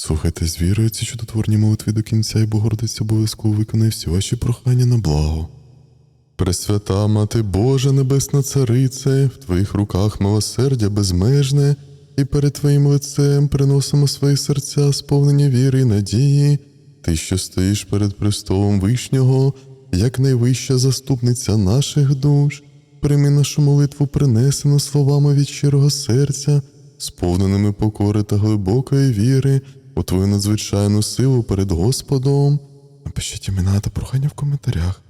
Слухайте з вірою ці чудотворні молитви до кінця, і Богородиця обов'язково виконає всі ваші прохання на благо. Пресвята Мати Божа, Небесна Царице, в Твоїх руках милосердя безмежне, і перед Твоїм лицем приносимо свої серця, сповнені віри і надії, Ти, що стоїш перед престолом Вишнього, як найвища заступниця наших душ, прийми нашу молитву, принесену словами від щирого серця, сповненими покори та глибокої віри у Твою надзвичайну силу перед Господом. Напишіть імена та прохання в коментарях.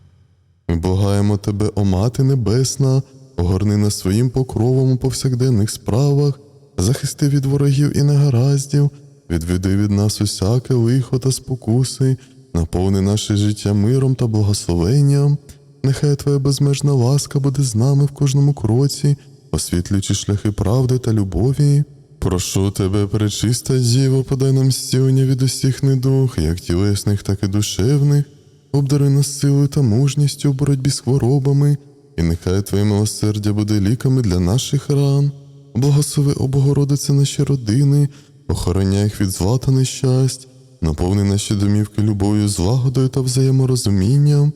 Ми благаємо Тебе, о Мати Небесна, огорни нас своїм покровом у повсякденних справах, захисти від ворогів і негараздів, відведи від нас усяке лихо та спокуси, наповни наше життя миром та благословенням. Нехай Твоя безмежна ласка буде з нами в кожному кроці, освітлюючи шляхи правди та любові. Прошу тебе, пречиста Діво, подай нам зцілення від усіх недух, як тілесних, так і душевних. Обдари нас силою та мужністю у боротьбі з хворобами, і нехай Твоє милосердя буде ліками для наших ран. Благослови, о Богородице, наші родини, охороняй їх від зла та нещасть, наповни наші домівки любов'ю, злагодою та взаєморозумінням.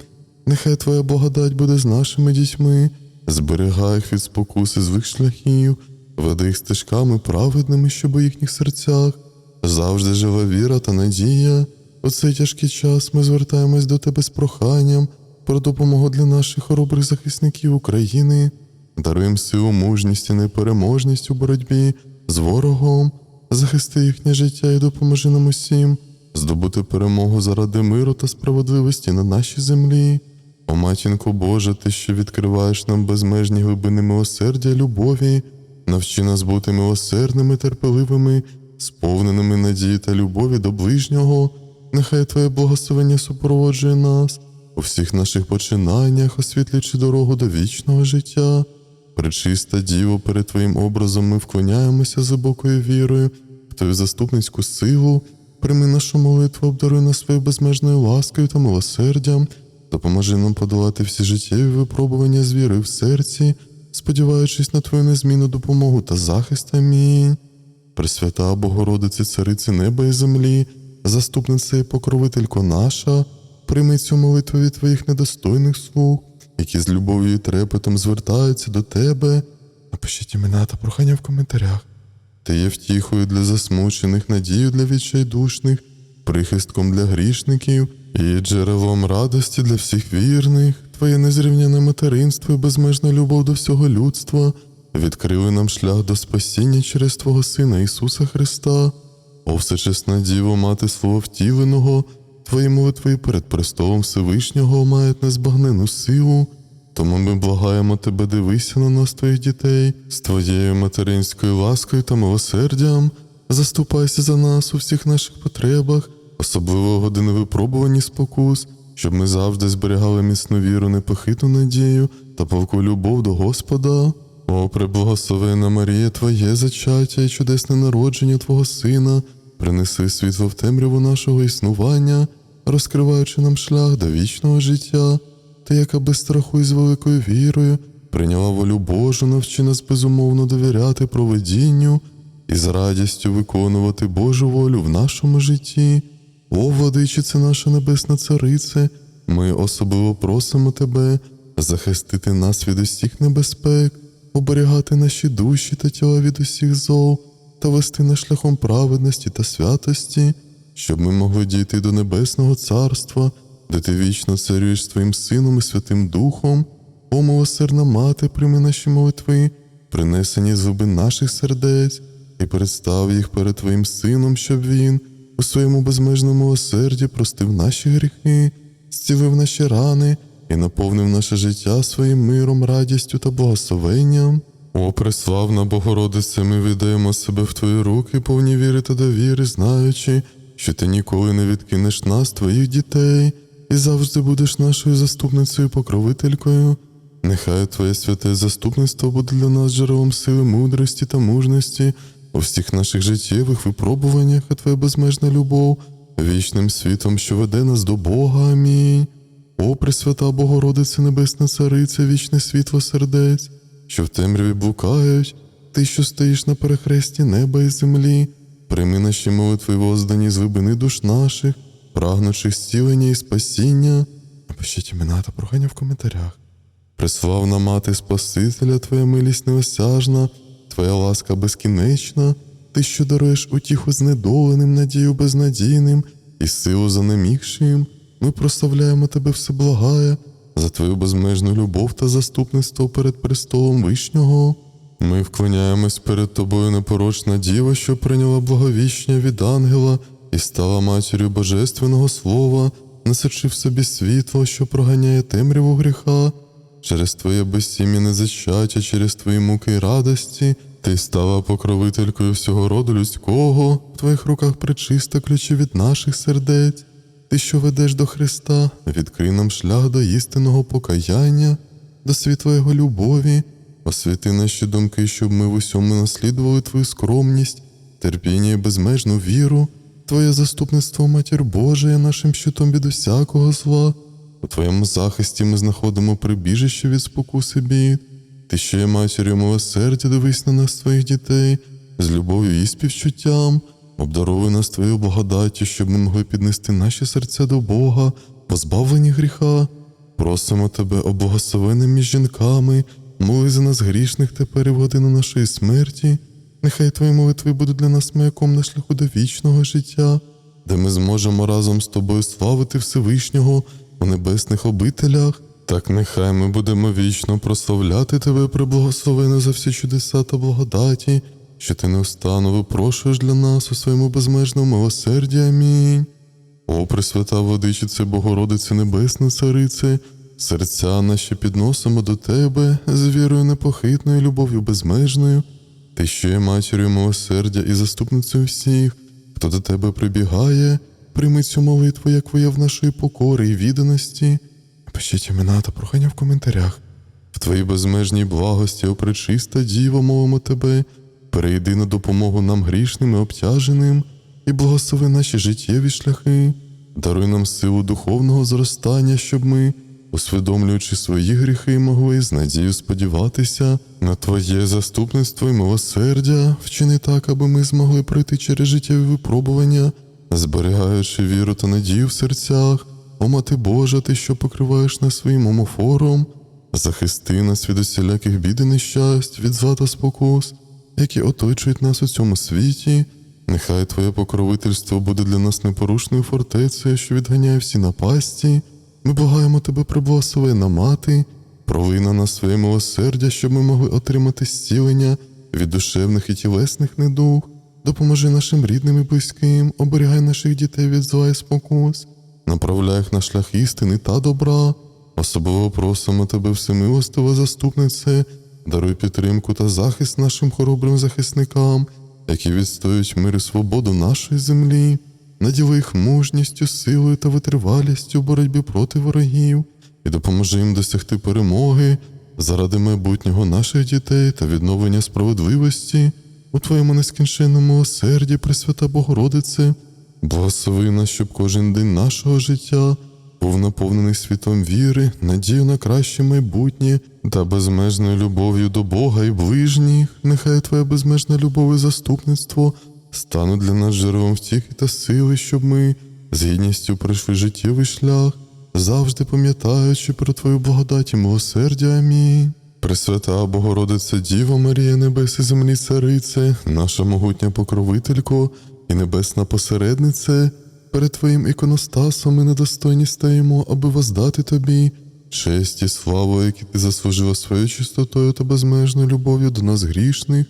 Нехай Твоя благодать буде з нашими дітьми, зберігай їх від спокуси злих шляхів, веди їх стежками праведними, щоб у їхніх серцях завжди жива віра та надія. У цей тяжкий час ми звертаємось до Тебе з проханням про допомогу для наших хоробрих захисників України, даруємо силу, мужність і непереможність у боротьбі з ворогом, захисти їхнє життя і допоможи нам усім здобути перемогу заради миру та справедливості на нашій землі. О матінко Божа, ти, що відкриваєш нам безмежні глибини милосердя любові, навчи нас бути милосердними, терпеливими, сповненими надії та любові до ближнього. Нехай Твоє благословення супроводжує нас у всіх наших починаннях, освітлюючи дорогу до вічного життя. Пречиста Діво, перед Твоїм образом ми вклоняємося з глибокою вірою в Твою заступницьку силу. Прийми нашу молитву, обдаруй нас своєю безмежною ласкою та милосердям, допоможи нам подолати всі життєві випробування з вірою в серці, сподіваючись на Твою незмінну допомогу та захист. Амінь. Пресвята Богородице, Цариці неба і землі, заступниця і покровителько наша, прийми цю молитву від Твоїх недостойних слуг, які з любов'ю і трепетом звертаються до Тебе. Напишіть імена та прохання в коментарях. Ти є втіхою для засмучених, надією для відчайдушних, прихистком для грішників і джерелом радості для всіх вірних. Твоє незрівняне материнство і безмежна любов до всього людства відкрили нам шлях до спасіння через Твого Сина Ісуса Христа. О всечесна Діво, мати Слова втіленого, Твої молитви перед престолом Всевишнього мають незбагнену силу. Тому ми благаємо тебе, дивися на нас, твоїх дітей, з твоєю материнською ласкою та милосердям. Заступайся за нас у всіх наших потребах, особливо години випробувань і спокус, щоб ми завжди зберігали міцну віру, непохитну надію та палку любов до Господа. О, преблагословена Марія, Твоє зачаття і чудесне народження Твого Сина, принеси світло в темряву нашого існування, розкриваючи нам шлях до вічного життя. Ти, яка без страху і з великою вірою прийняла волю Божу, навчи нас безумовно довіряти проведінню і з радістю виконувати Божу волю в нашому житті. О, владичице наша Небесна Царице, ми особливо просимо Тебе захистити нас від усіх небезпек, оберігати наші душі та тіла від усіх зол та вести нас шляхом праведності та святості, щоб ми могли дійти до Небесного Царства де ти вічно царюєш твоїм Сином і Святим Духом, о милосердна мати, прийми наші молитви, принесені з глибин наших сердець, і представ їх перед Твоїм Сином, щоб Він у своєму безмежному милосерді простив наші гріхи, зцілив наші рани і наповнив наше життя своїм миром, радістю та благословенням. О, преславна Богородице, ми віддаємо себе в Твої руки, повні віри та довіри, знаючи, що ти ніколи не відкинеш нас, твоїх дітей і завжди будеш нашою заступницею покровителькою. Нехай Твоє святе заступництво буде для нас джерелом сили, мудрості та мужності у всіх наших життєвих випробуваннях, а Твоя безмежна любов, вічним світом, що веде нас до Бога. Амінь. О, Пресвята Богородице, Небесна Цариця, вічне світло сердець, що в темряві блукають, ти, що стоїш на перехресті неба і землі, Прийми наші молитви воздані з глибини душ наших, прагнучих зцілення і спасіння. Напишіть імена та прохання в коментарях. Преславна мати Спасителя, Твоя милість неосяжна, Твоя ласка безкінечна, Ти, що даруєш утіху знедоленим, надію безнадійним і силу занемігшим. Ми прославляємо Тебе всеблагає, за Твою безмежну любов та заступництво перед престолом Вишнього. Ми вклоняємось перед Тобою непорочна діва, що прийняла благовіщення від ангела і стала матір'ю Божественного Слова, несучи в собі світло, що проганяє темряву гріха. Через Твоє безсім'яне зачаття, через Твої муки й радості, Ти стала покровителькою всього роду людського, в Твоїх руках причиста ключі від наших сердець. Ти, що ведеш до Христа, відкрий нам шлях до істинного покаяння, до світла любові, освіти наші думки, щоб ми в усьому наслідували Твою скромність, терпіння і безмежну віру, Твоє заступництво, Матір Божа, нашим щитом від усякого зла. У Твоєму захисті ми знаходимо прибіжище від спокуси бід. Ти що є матір'ю милосердя, дивись на нас, твоїх дітей, з любов'ю і співчуттям, обдаруй нас твоєю благодаттю, щоб ми могли піднести наші серця до Бога, позбавлені гріха. Просимо тебе, о благословене між жінками, моли за нас грішних тепер і в годину нашої смерті. Нехай твої молитви будуть для нас маяком на шляху до вічного життя, де ми зможемо разом з тобою славити Всевишнього у небесних обителях. Так нехай ми будемо вічно прославляти тебе, преблагословене за всі чудеса та благодаті, що ти неустанно випрошуєш для нас у своєму безмежному милосерді. Амінь. О, Пресвята Владичице, Богородице Небесна Царице, серця наші підносимо до Тебе з вірою непохитною, любов'ю безмежною. Ти що є матір'ю милосердя і заступницею всіх, хто до тебе прибігає, прийми цю молитву, як вияв нашої покори і відданості. Пишіть імена та прохання в коментарях. В твоїй безмежній благості, о пречиста діва, мовимо тебе, перейди на допомогу нам грішним і обтяженим, і благослови наші життєві шляхи, даруй нам силу духовного зростання, щоб ми, усвідомлюючи свої гріхи, могли з надією сподіватися на Твоє заступництво і милосердя, вчини так, аби ми змогли пройти через життєві випробування, зберігаючи віру та надію в серцях. О, мати Божа, ти, що покриваєш нас своїм омофором, захисти нас від усіляких бід і нещасть, від зла та спокус, які оточують нас у цьому світі. Нехай Твоє покровительство буде для нас непорушною фортецею, що відганяє всі напасті. Ми благаємо Тебе, приблагословена мати, пролий на своє милосердя, щоб ми могли отримати зцілення від душевних і тілесних недуг. Допоможи нашим рідним і близьким, оберігай наших дітей від зла і спокус, направляй їх на шлях істини та добра. Особливо просимо тебе, всемилостива заступнице, даруй підтримку та захист нашим хоробрим захисникам, які відстоюють мир і свободу нашої землі, наділи їх мужністю, силою та витривалістю в боротьбі проти ворогів. І допоможи їм досягти перемоги заради майбутнього наших дітей та відновлення справедливості у Твоєму нескінченному милосерді, Пресвята Богородице. Благослови нас, щоб кожен день нашого життя був наповнений світом віри, надію на краще майбутнє та безмежною любов'ю до Бога і ближніх. Нехай Твоя безмежна любов і заступництво стануть для нас джерелом втіхи та сили, щоб ми з гідністю пройшли життєвий шлях, завжди пам'ятаючи про Твою благодать і милосердя. Амінь. Пресвята Богородиця Діва Марія Небес і землі Царице, наша могутня покровителько і небесна посереднице, перед Твоїм іконостасом ми недостойні стаємо, аби воздати Тобі честь і славу, які Ти заслужила своєю чистотою та безмежною любов'ю до нас грішних.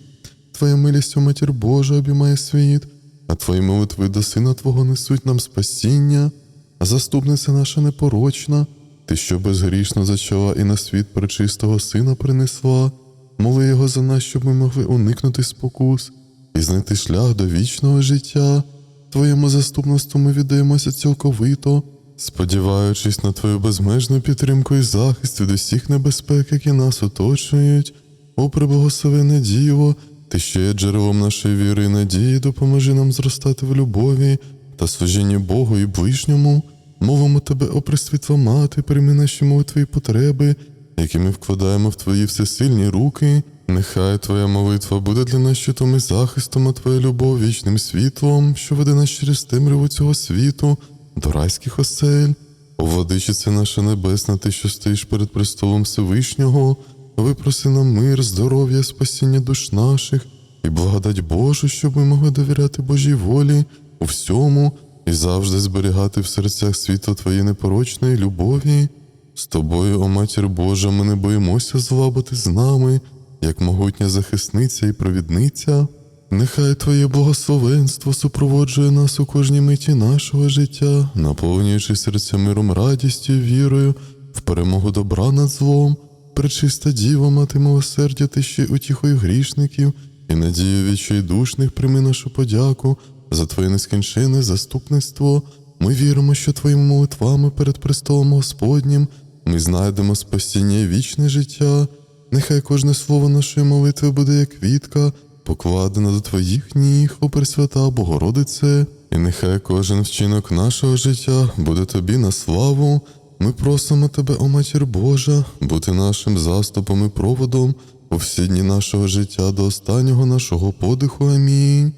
Твоя милість, о Матір Божа, обіймає світ, а Твої молитви до Сина Твого несуть нам спасіння, а заступниця наша непорочна, Ти, що безгрішно зачала і на світ пречистого Сина принесла, моли Його за нас, щоб ми могли уникнути спокус і знайти шлях до вічного життя. Твоєму заступництву ми віддаємося цілковито, сподіваючись на Твою безмежну підтримку і захист від усіх небезпек, які нас оточують. О, преблагословене Діво, Ти що є джерелом нашої віри і надії, допоможи нам зростати в любові та служінні Богу і ближньому. Мовимо Тебе, о Пресвітла Мати, прийми наші молитви і потреби, які ми вкладаємо в Твої всесильні руки. Нехай Твоя молитва буде для нас щитом і захистом, а Твоя любов вічним світлом, що веде нас через темряву цього світу до райських осель. О, владичице наша небесна, ти, що стоїш перед престолом Всевишнього, випроси нам мир, здоров'я, спасіння душ наших і благодать Божу, щоб ми могли довіряти Божій волі у всьому і завжди зберігати в серцях світло Твоєї непорочної любові. З тобою, о матір Божа, ми не боїмося зла, бо ти з нами, як могутня захисниця і провідниця. Нехай Твоє благословенство супроводжує нас у кожній миті нашого життя, наповнюючи серця миром, радістю вірою в перемогу добра над злом, пречиста діва, мати милосердя, ти ще утіхою грішників і надію відчайдушних прийми нашу подяку за Твоє нескінченне заступництво. Ми віримо, що Твоїми молитвами перед престолом Господнім ми знайдемо спасіння і вічне життя. Нехай кожне слово нашої молитви буде як квітка, покладена до Твоїх ніг, о Пресвята Богородице, і нехай кожен вчинок нашого життя буде Тобі на славу. Ми просимо Тебе, о Матір Божа, бути нашим заступом і проводом у всі дні нашого життя до останнього нашого подиху. Амінь.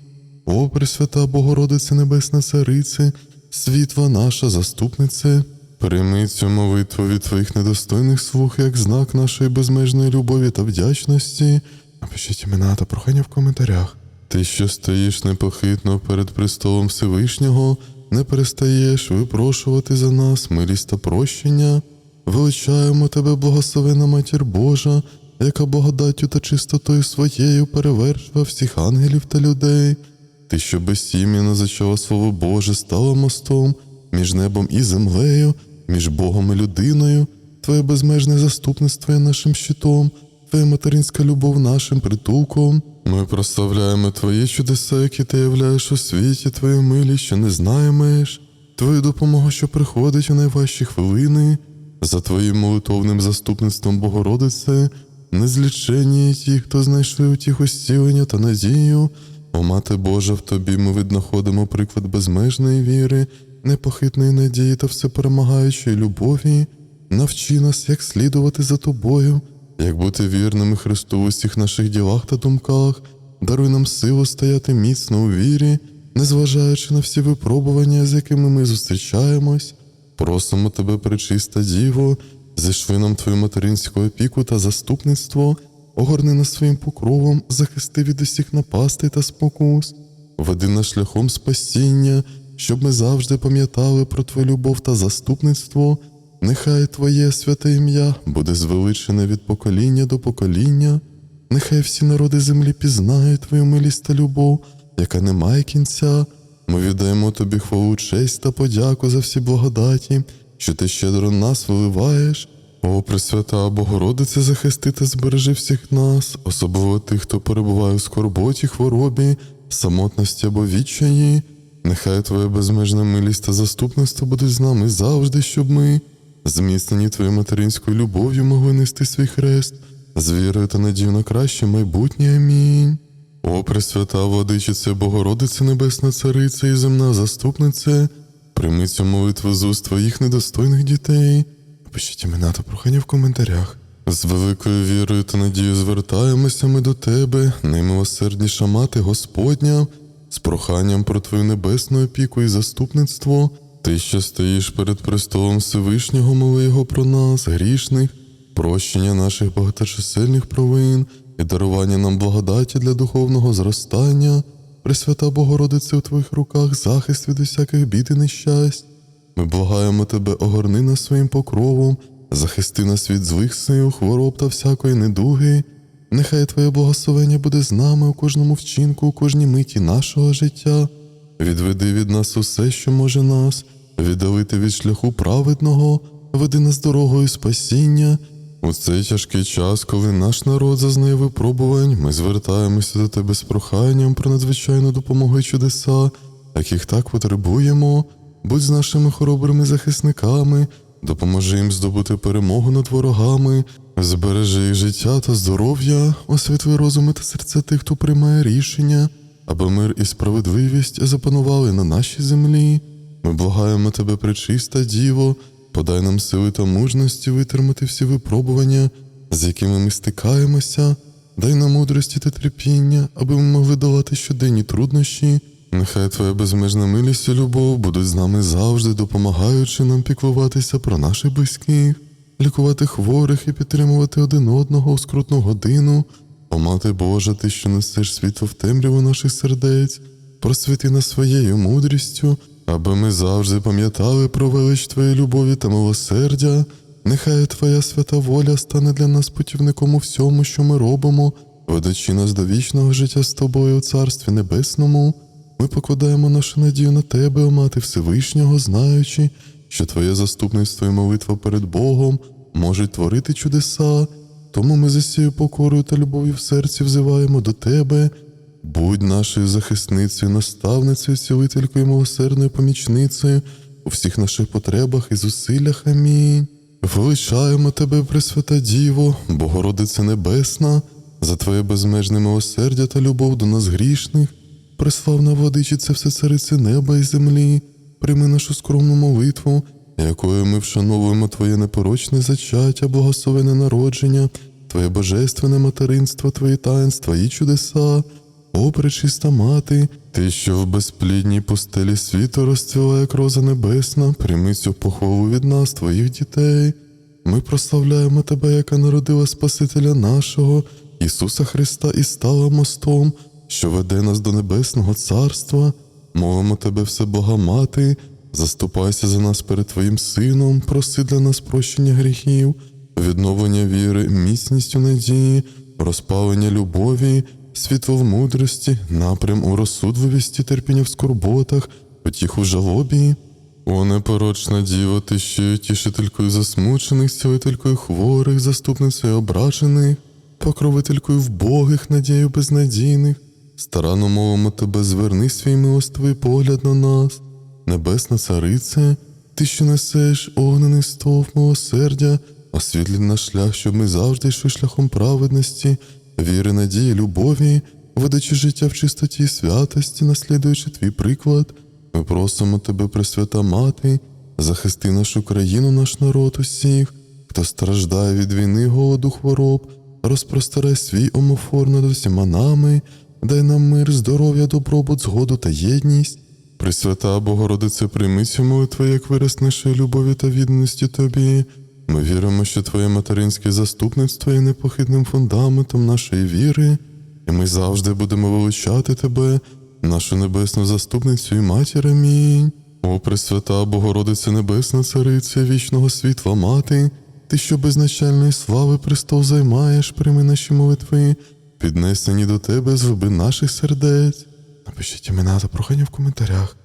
О, Пресвята Богородице Небесна Царице, світла наша заступнице, прийми цю молитву від Твоїх недостойних слуг як знак нашої безмежної любові та вдячності. Напишіть імена та прохання в коментарях. Ти, що стоїш непохитно перед престолом Всевишнього, не перестаєш випрошувати за нас милість та прощення. Величаємо тебе, благословена Матір Божа, яка благодаттю та чистотою своєю перевершила всіх ангелів та людей. Ти, що безсім'яно зачала Слово Боже, стала мостом між небом і землею, між Богом і людиною, Твоє безмежне заступництво є нашим щитом, Твоя материнська любов нашим притулком. Ми прославляємо Твої чудеса, які ти являєш у світі, Твою милість, що не знаєш, Твою допомогу, що приходить у найважчі хвилини, за Твоїм молитовним заступництвом Богородице, незлічені ті, хто знайшли утіху зцілення та надію. О, Мати Божа, в тобі ми віднаходимо приклад безмежної віри, непохитної надії та всеперемагаючої любові. Навчи нас, як слідувати за тобою, як бути вірними Христу в усіх наших ділах та думках, даруй нам силу стояти міцно у вірі, незважаючи на всі випробування, з якими ми зустрічаємось. Просимо тебе, пречиста Діво, зішли нам твою материнську опіку та заступництво, огорни нас своїм покровом, захисти від усіх напастей та спокус, веди нас шляхом спасіння, щоб ми завжди пам'ятали про твою любов та заступництво. Нехай Твоє святе ім'я буде звеличене від покоління до покоління, нехай всі народи землі пізнають Твою милість та любов, яка не має кінця. Ми віддаємо Тобі хвалу, честь та подяку за всі благодаті, що ти щедро нас виливаєш. О, Пресвята Богородице, захисти та збережи всіх нас, особливо тих, хто перебуває у скорботі, хворобі, самотності або відчаї. Нехай Твоя безмежна милість та заступництво будуть з нами завжди, щоб ми, зміцнені Твоєю материнською любов'ю, могли нести свій хрест, з вірою та надію на краще майбутнє. Амінь. О, Пресвята Владичице, Богородице Небесна Цариця і земна заступнице, прийми цю молитву з уст Твоїх недостойних дітей. Пишіть імена та прохання в коментарях. З великою вірою та надією звертаємося ми до Тебе, наймилосердніша мати Господня, з проханням про Твою небесну опіку і заступництво. Ти, що стоїш перед престолом Всевишнього, моли Його про нас, грішних, прощення наших багаточисельних провин і дарування нам благодаті для духовного зростання. Пресвята Богородице у Твоїх руках захист від усяких бід і нещасть. Ми благаємо Тебе, огорни нас своїм покровом, захисти нас від злих сил, хвороб та всякої недуги. Нехай Твоє благословення буде з нами у кожному вчинку, у кожній миті нашого життя. Відведи від нас усе, що може нас, віддалити від шляху праведного, веди нас дорогою спасіння. У цей тяжкий час, коли наш народ зазнає випробувань, ми звертаємося до Тебе з проханням про надзвичайну допомогу і чудеса, яких так потребуємо. Будь з нашими хоробрими захисниками, допоможи їм здобути перемогу над ворогами, збережи їх життя та здоров'я, освітли розуми та серця тих, хто приймає рішення, аби мир і справедливість запанували на нашій землі. Ми благаємо тебе, пречиста Діво, подай нам сили та мужності витримати всі випробування, з якими ми стикаємося. дай нам мудрості та терпіння, аби ми могли долати щоденні труднощі. Нехай Твоя безмежна милість і любов будуть з нами завжди, допомагаючи нам піклуватися про наших близьких, лікувати хворих і підтримувати один одного у скрутну годину. О, Мати Божа, ти, що несеш світло в темряву наших сердець, просвіти нас своєю мудрістю, аби ми завжди пам'ятали про велич Твоєї любові та милосердя. Нехай Твоя свята воля стане для нас путівником у всьому, що ми робимо, ведучи нас до вічного життя з тобою у Царстві Небесному. Ми покладаємо нашу надію на Тебе, о Мати Всевишнього, знаючи, що Твоє заступництво і молитва перед Богом можуть творити чудеса. Тому ми з усією покорою та любов'ю в серці взиваємо до Тебе. Будь нашою захисницею, наставницею, цілителькою, милосердною помічницею у всіх наших потребах і зусиллях. Амінь. Величаємо Тебе, Пресвята Діво, Богородице Небесна, за Твоє безмежне милосердя та любов до нас грішних, Преславна владичице всецарице неба і землі, прийми нашу скромну молитву, якою ми вшановуємо Твоє непорочне зачаття, благословене народження, Твоє божественне материнство, Твої таїнства і чудеса. О, пречиста мати, ти, що в безплідній пустелі світу розцвіла, як роза небесна, прийми цю похвалу від нас, твоїх дітей. Ми прославляємо тебе, яка народила Спасителя нашого, Ісуса Христа, і стала мостом, що веде нас до Небесного Царства. Молимо тебе, Всебога Мати, заступайся за нас перед Твоїм Сином, проси для нас прощення гріхів, відновлення віри, міцністю надії, розпалення любові, світло в мудрості, напрям у розсудливості, терпіння в скорботах, потіху в жалобі. О, непорочна діва, ти є тішителькою засмучених, цілителькою хворих, заступницею ображених, покровителькою вбогих, надією безнадійних. Старано мовимо тебе, зверни свій милостивий погляд на нас, небесна царице, ти, що несеш огнений стовп милосердя, освітлі наш шлях, щоб ми завжди йшли шляхом праведності, віри, надії, любові, ведучи життя в чистоті і святості, наслідуючи твій приклад. Ми просимо тебе, Пресвята Мати, захисти нашу країну, наш народ усіх, хто страждає від війни, голоду, хвороб, розпростирай свій омофор над усіма нами, дай нам мир, здоров'я, добробут, згоду та єдність. Пресвята Богородице, прийми цю молитву, як вираз нашої любові та відданості Тобі. Ми віримо, що Твоє материнське заступництво є непохитним фундаментом нашої віри, і ми завжди будемо величати Тебе, нашу небесну заступницю і матір. Амінь. О, Пресвята Богородице Небесна Цариця, вічного світла Мати, Ти, що безначальної слави престол займаєш, прийми наші молитви, піднесені до Тебе з глибин наших сердець. Напишіть імена та прохання в коментарях.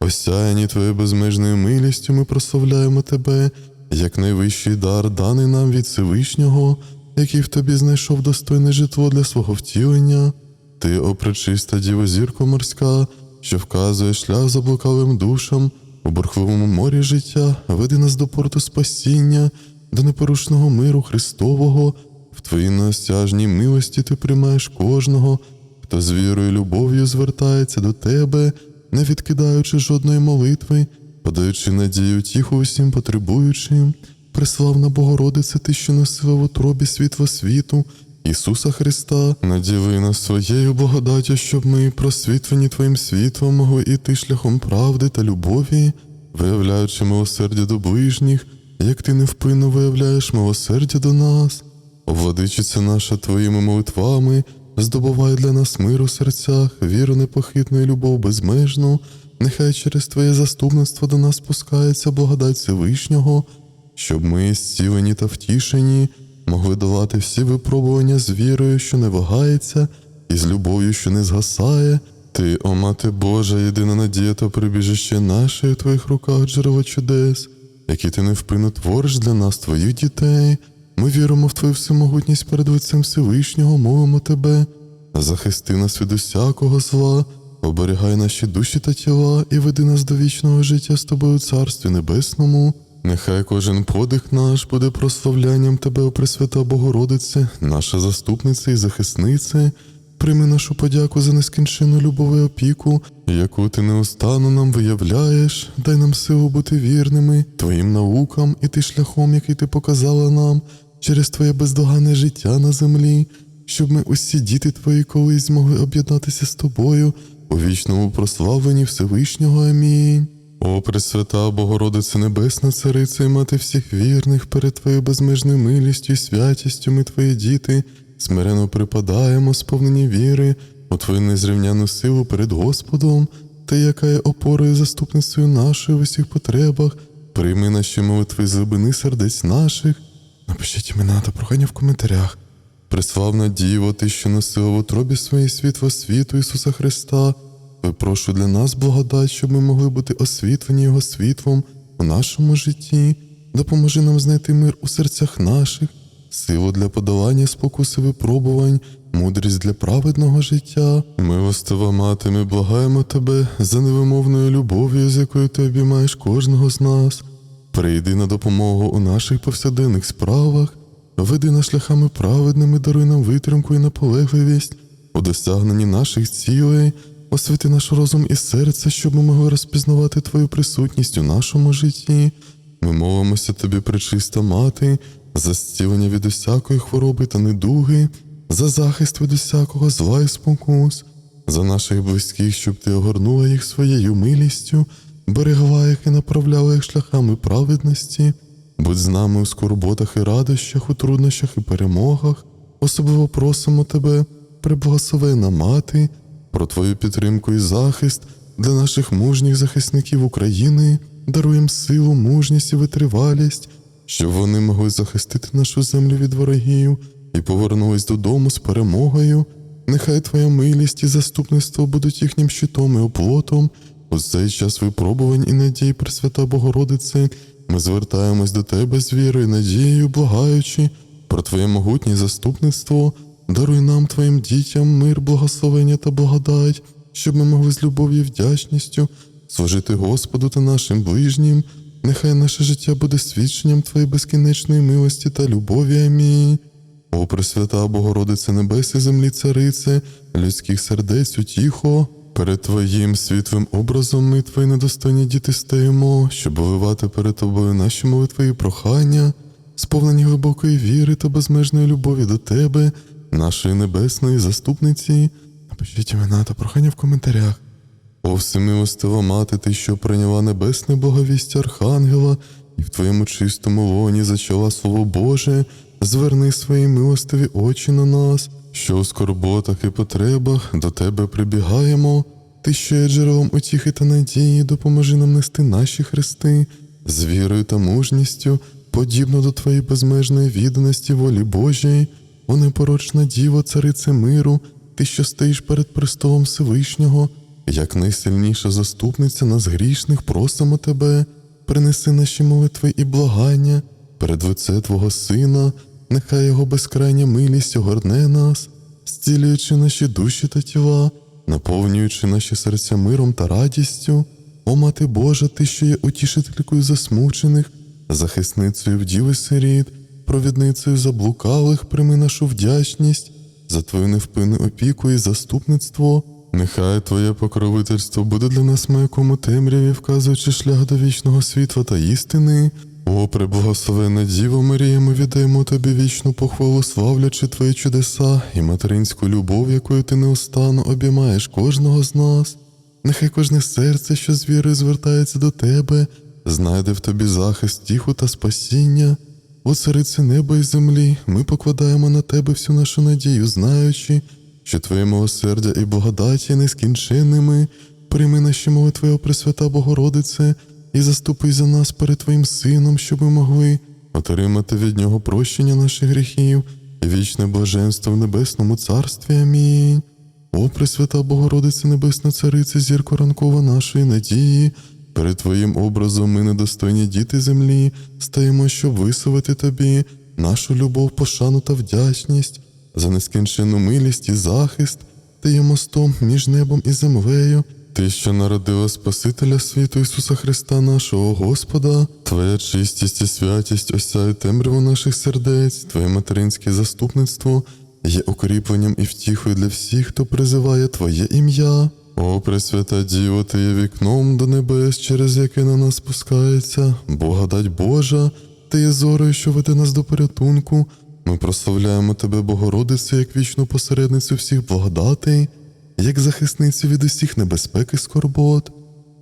Осяяні Твоєю безмежною милістю ми прославляємо Тебе, як найвищий дар, даний нам від Всевишнього, який в тобі знайшов достойне житло для свого втілення. Ти, о пречиста діво морська, що вказує шлях заблукалим душам у бурхливому морі життя, веди нас до порту спасіння, до непорушного миру Христового. В твоїй неосяжній милості ти приймаєш кожного, хто з вірою і любов'ю звертається до тебе, не відкидаючи жодної молитви, подаючи надію тіху усім потребуючим. Преславна Богородице, ти, що носила в утробі світло світу, Ісуса Христа, наділи нас своєю благодаттю, щоб ми, просвітлені Твоїм світлом, могли іти шляхом правди та любові, виявляючи милосердя до ближніх, як ти невпинно виявляєш милосердя до нас. Владичиця наша Твоїми молитвами, здобувай для нас мир у серцях, віру непохитну і любов безмежну, нехай через Твоє заступництво до нас спускається благодать Всевишнього, щоб ми, зцілені та втішені, могли долати всі випробування з вірою, що не вагається, і з любов'ю, що не згасає. Ти, о Мати Божа, єдина надія та прибіжище наше у Твоїх руках джерело чудес, які ти невпинно твориш для нас, Твоїх дітей. Ми віримо в Твою всемогутність перед лицем Всевишнього, мовимо Тебе. Захисти нас від усякого зла, оберігай наші душі та тіла і веди нас до вічного життя з тобою у Царстві Небесному. Нехай кожен подих наш буде прославлянням Тебе, о Пресвята Богородице, наша заступниця і захисниця. Прийми нашу подяку за нескінченну любов і опіку, яку ти неустанно нам виявляєш, дай нам силу бути вірними Твоїм наукам і ти шляхом, який ти показала нам через Твоє бездоганне життя на землі. щоб ми усі діти твої колись змогли об'єднатися з тобою у вічному прославленні Всевишнього. Амінь. О, Пресвята Богородице Небесна, Цариця і мати всіх вірних перед Твоєю безмежною милістю і святістю ми Твої діти, смирено припадаємо, сповнені віри, у Твою незрівняну силу перед Господом, Ти, яка є опорою заступницею нашої в усіх потребах, прийми наші молитви з глибини сердець наших. Напишіть імена та прохання в коментарях. Преславна Діво, Ти, що носила в утробі своє світло світу Ісуса Христа, випрошу для нас благодать, щоб ми могли бути освітлені Його світлом у нашому житті. Допоможи нам знайти мир у серцях наших, силу для подолання спокуси випробувань, мудрість для праведного життя. Милостива мати, ми благаємо тебе за невимовною любов'ю, з якою ти обіймаєш кожного з нас. Прийди на допомогу у наших повсякденних справах, веди нас шляхами праведними, даруй нам витримку і наполегливість у досягненні наших цілей, освіти наш розум і серце, щоб ми могли розпізнавати Твою присутність у нашому житті. Ми молимося тобі, пречиста мати, за зцілення від усякої хвороби та недуги, за захист від усякого зла і спокус, за наших близьких, щоб ти огорнула їх своєю милістю, берегла їх і направляла їх шляхами праведності. Будь з нами у скорботах і радощах, у труднощах і перемогах. Особливо просимо тебе, приблагословена мати, про твою підтримку і захист для наших мужніх захисників України, даруєм силу, мужність і витривалість, щоб вони могли захистити нашу землю від ворогів і повернулись додому з перемогою. Нехай Твоя милість і заступництво будуть їхнім щитом і оплотом. У цей час випробувань і надій, Пресвята Богородице, ми звертаємось до Тебе з вірою і надією, благаючи про Твоє могутнє заступництво, даруй нам, Твоїм дітям, мир, благословення та благодать, щоб ми могли з любов'ю і вдячністю служити Господу та нашим ближнім. Нехай наше життя буде свідченням Твоєї безкінечної милості та любові. Амінь. О, Пресвята Богородице Небес і землі Царице, людських сердець утіхо, перед Твоїм світлим образом ми Твої недостойні діти стаємо, щоб виливати перед Тобою наші молитви і прохання, сповнені глибокої віри та безмежної любові до Тебе, нашої небесної заступниці. Напишіть імена та прохання в коментарях. О, всемилостива мати, ти, що прийняла небесне благовістя Архангела, і в твоєму чистому лоні зачала Слово Боже, зверни свої милостиві очі на нас, що у скорботах і потребах до тебе прибігаємо. Ти, що є джерелом утіхи та надії, допоможи нам нести наші хрести з вірою та мужністю, подібно до твоєї безмежної відданості волі Божій, о непорочна діво, царице миру, ти, що стоїш перед престолом Всевишнього, як найсильніша заступниця нас грішних, просимо тебе, принеси наші молитви і благання перед лице Твого Сина, нехай Його безкрайня милість огорне нас, зцілюючи наші душі та тіла, наповнюючи наші серця миром та радістю. О, Мати Божа, Ти, що є утішителькою засмучених, захисницею вдів і сиріт, провідницею заблукалих, прийми нашу вдячність за Твою невпинну опіку і заступництво. Нехай Твоє покровительство буде для нас маяком у темряві, вказуючи шлях до вічного світла та істини. О, преблагословенна Діво Марія, ми віддаємо Тобі вічну похвалу, славлячи Твої чудеса і материнську любов, якою ти неустанно обіймаєш кожного з нас. Нехай кожне серце, що з вірою звертається до Тебе, знайде в тобі захист, тіху та спасіння. О, царице неба і землі, ми покладаємо на Тебе всю нашу надію, знаючи, що Твоє милосердя і благодаті нескінченними. Прийми наші молитви, о Пресвята Богородице, і заступи за нас перед Твоїм Сином, щоб ми могли отримати від Нього прощення наших гріхів і вічне блаженство в Небесному Царстві. Амінь. О, Пресвята Богородице Небесна Цариця, зірко ранкова нашої надії, перед Твоїм образом ми, недостойні діти землі, стаємо, щоб висловити Тобі нашу любов, пошану та вдячність за нескінченну милість і захист, Ти є мостом між небом і землею. Ти, що народила Спасителя світу Ісуса Христа, нашого Господа, Твоя чистість і святість осяють темряву наших сердець, Твоє материнське заступництво є укріпленням і втіхою для всіх, хто призиває Твоє ім'я. О, Пресвята Діво, Ти є вікном до небес, через яке на нас спускається, благодать Божа, Ти є зорою, що веде нас до порятунку, Ми прославляємо тебе, Богородице, як вічну посередницю всіх благодатей, як захисницю від усіх небезпек і скорбот.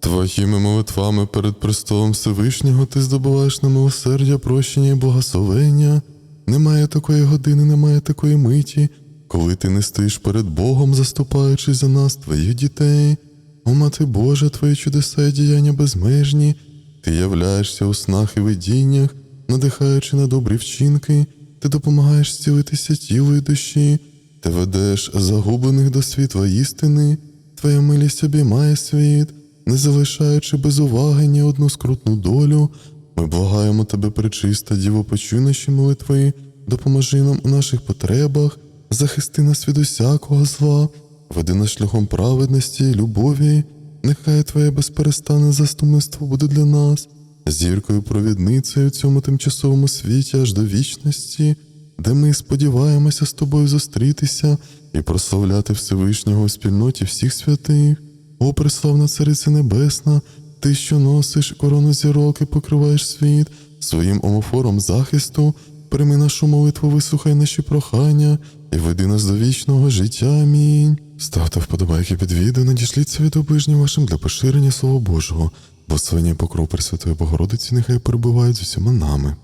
Твоїми молитвами перед престолом Всевишнього ти здобуваєш на милосердя, прощення і благословення. Немає такої години, немає такої миті, коли ти не стоїш перед Богом, заступаючи за нас, твоїх дітей. О, Мати Божа, твої чудеса і діяння безмежні, ти являєшся у снах і видіннях, надихаючи на добрі вчинки, ти допомагаєш зцілитися тілу і душі, ти ведеш загублених до світла істини, твоя милість обіймає світ, не залишаючи без уваги ні одну скрутну долю. Ми благаємо тебе, пречиста, Діво, почуй наші молитви, допоможи нам у наших потребах, захисти нас від усякого зла, веди нас шляхом праведності і любові, нехай Твоє безперестанне заступництво буде для нас, зіркою провідницею в цьому тимчасовому світі аж до вічності, де ми сподіваємося з тобою зустрітися і прославляти Всевишнього у спільноті всіх святих. О, преславна Цариця Небесна, ти, що носиш корону зірок і покриваєш світ своїм омофором захисту, прийми нашу молитву, вислухай наші прохання і веди нас до вічного життя. Амінь. Ставте вподобайки під відео, надішліться від вашим для поширення Слова Божого, благословення і покров Пресвятої Богородиці нехай перебувають з усіма нами.